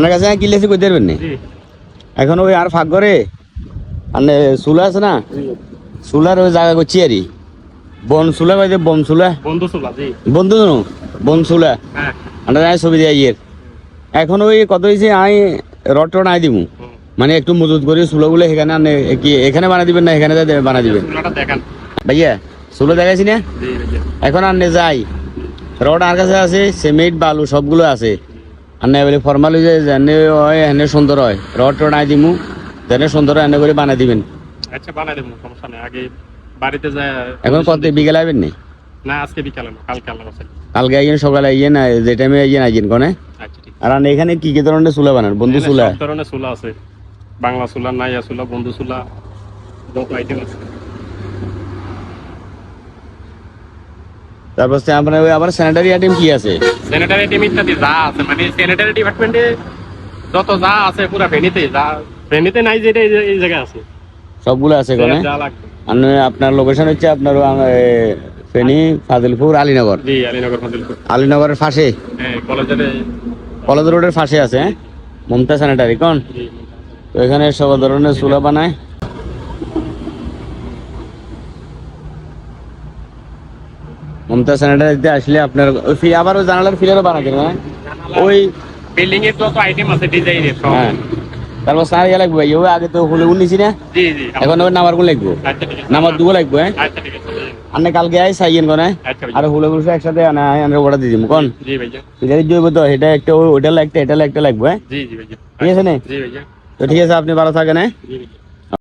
আপনার কাছে কি লেছি কই দেবেন নি? এখন ওই আর ফাঁক করে আর চুলা আছে না? চুলার ওই জায়গা করছি আরই বন চুলা কই বন চুলা? বন্ধু চুলা বন্ধু বন চুলা? হ্যাঁ। আমরা যাই ছবি দিয়ে ইয়ের। এখন ওই কত হয়েছে আই রড টড আই দিমু। মানে একটু মজুত করে চুলাগুলো এখানে আনে কি এখানে বানা দিবেন না এখানে বানা দিবেন? ভাইয়া চুলো দেখাইছি না? এখন আর নে যাই। রড আর কাছে আছে সিমেন্ট বালু সবগুলো আছে। আর না বলে ফর্মাল হয়ে যায় যেন হয় এনে সুন্দর হয়। রড টড আই দিমু যেন সুন্দর হয় এনে করে বানাই দিবেন। আচ্ছা বানাই দেবো সমস্যা নেই। আগে বাড়িতে যায় এখন কত বিকেলে আইবেন নি? না আজকে বিকালে না কালকে আল্লাহ কালকে আইয়েন সকালে আইয়েন যে টাইমে আইয়েন আইয়েন কনে? আচ্ছা আর আপনি এখানে কি কি ধরনের চুলা বানান? বন্ধু চুলা? ধরনের চুলা আছে। বাংলা চুলা নাইয়া চুলা বন্ধু চুলা যত আইটেম আছে। তারপর আপনার ওই আবার স্যানিটারি আইটেম কি আছে? স্যানিটারি আইটেম ইত্যাদি যা আছে মানে স্যানিটারি ডিপার্টমেন্টে যত যা আছে পুরো ফেনীতে যা ফেনীতে নাই যেটা এই- জায়গায় আছে। সবগুলো আছে কনে যা আপনার লোকেশন হচ্ছে আপনার ফেনী ফাজিলপুর আলীনগর। জি আলীনগর ফাজিলপুর। আলীনগরের পাশে? হ্যাঁ কলেজের কলেজ রোডের পাশে আছে হ্যাঁ? মমতা স্যানিটারি কোন? তো এখানে সব ধরনের চুলা বানায়। মমতা স্যানিটারিতে আসলে আপনার ফি আবার ওই জানালার ফিলারও বানাতে না ওই বিল্ডিং এর যত আইটেম আছে ডিজাইনের সব। হ্যাঁ। তারপর স্যার ইয়ে লাগবে ওই আগে তো হলে উনিছি না? জি জি এখন ওই নামারগুলো লাগবে। আচ্ছা আছে। দুগো লাগবে হ্যাঁ? আচ্ছা ঠিক আছে আপনি কালকে আই সাইয়েন কোনে আচ্ছা আর ভাইয়া গুলো একসাথে আনা আনা দিয়ে দিব কোন? জি ভাইয়া জৈব তো এটা একটা ওই- লাগতে এটা লাগতে লাগবে হ্যাঁ? জি জি ভাইয়া ঠিক আছে নে? জি ভাইয়া তো ঠিক আছে আপনি ভালো থাকেন হ্যাঁ? জি।